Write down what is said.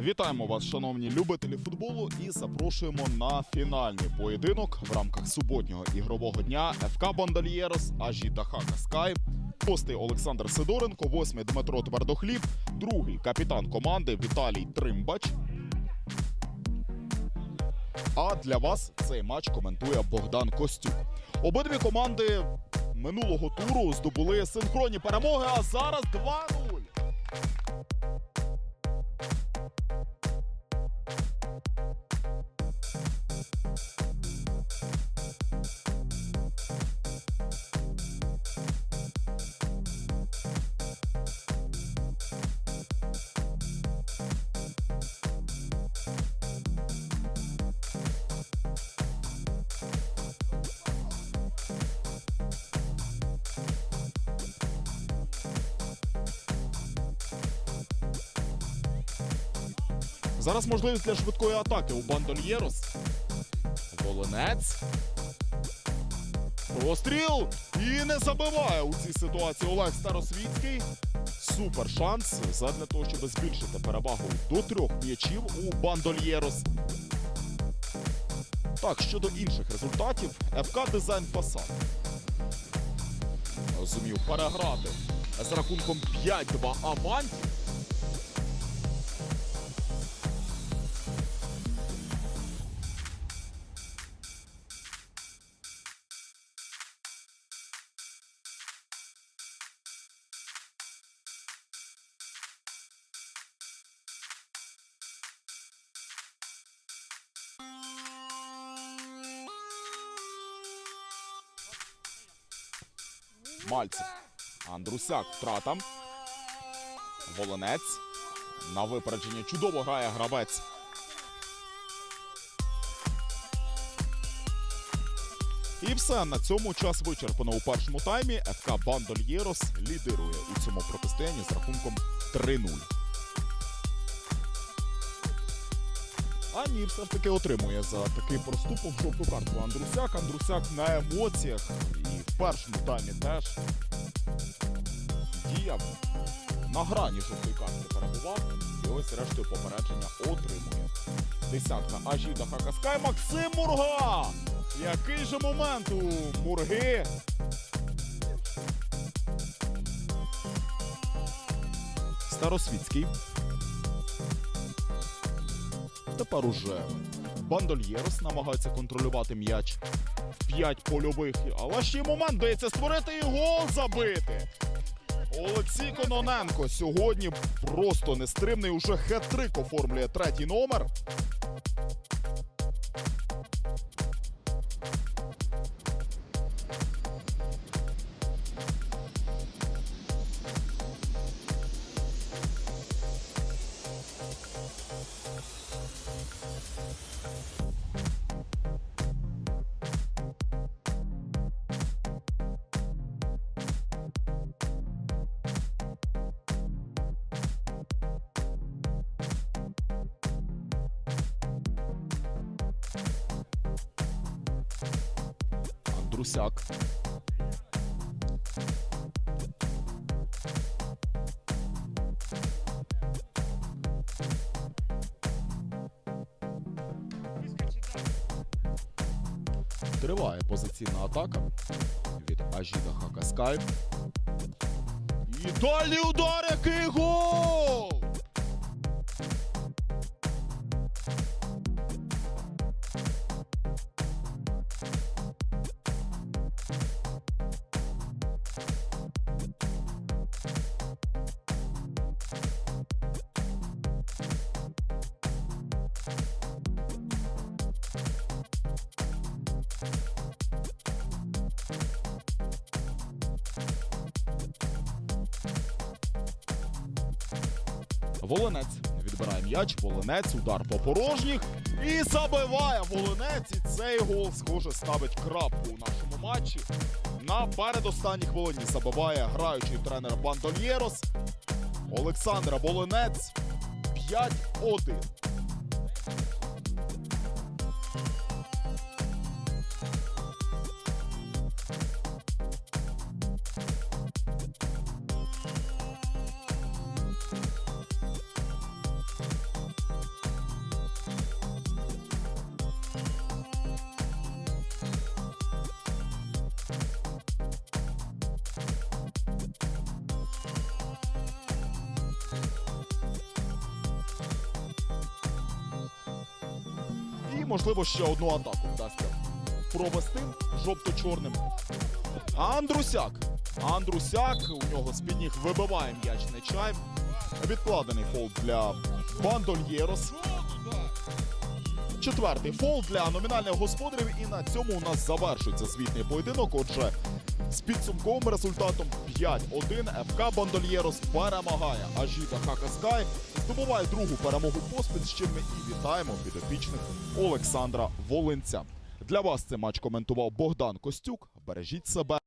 Вітаємо вас, шановні любителі футболу, і запрошуємо на фінальний поєдинок в рамках суботнього ігрового дня ФК Бондольєрос Ажіта Хака Скай. Шостий Олександр Сидоренко, восьмий Дмитро Твердохліб, другий капітан команди Віталій Тримбач. А для вас цей матч коментує Богдан Костюк. Обидві команди минулого туру здобули синхронні перемоги, а зараз 2-0. Зараз можливість для швидкої атаки у Бандольєрос. Волонець. Простріл! І не забиває у цій ситуації Олег Старосвітський. Супер шанс задля того, щоб збільшити перевагу до трьох м'ячів у Бандольєрос. Так, щодо інших результатів, ФК Дизайн Фасад зумів переграти з рахунком 5-2 Аванті. Мальцев. Андрусяк втрата. Волонець. На випередження чудово грає гравець. І все на цьому час вичерпано у першому таймі. ФК Бандольєрос лідирує у цьому протистоянні з рахунком 3-0. А ні, все ж таки отримує за такий проступок жовту картку Андрусяк. Андрусяк на емоціях і в першому таймі теж діяв на грані жовтої картки перебував. І ось рештою попередження отримує. Десятка Ажіда Хакаскай Максим Мурга! Який же момент у Мурги? Старосвітський. Тепер уже Бандольєрос намагається контролювати м'яч п'ять польових. Але ще й момент дається створити і гол забити. Олексій Кононенко сьогодні просто нестримний. Уже хет-трик оформлює третій номер. Андрусяк. Триває позиційна атака від Ажіда Хакаскай. І далі удар, який гол! Волонець відбирає м'яч, волинець, удар по порожніх. І забиває волинець. І цей гол, схоже, ставить крапку у нашому матчі. На передостанній хвилині забиває граючий тренер Бандольєрос. Олександра Волинець 5-1. Можливо, ще одну атаку вдасться провести жовто-чорним. Андрусяк. Андрусяк. У нього з-під ніг вибиває м'яч Нечаєв. Відкладений фол для Бандольєрос. Четвертий фол для номінальних господарів. І на цьому у нас завершується звітний поєдинок. Отже, з підсумковим результатом 5-1 ФК Бандольєрос перемагає Ажіта Хакаскай. Здобуває другу перемогу поспіль, з чим ми і вітаємо підопічних Олександра Волинця. Для вас цей матч коментував Богдан Костюк. Бережіть себе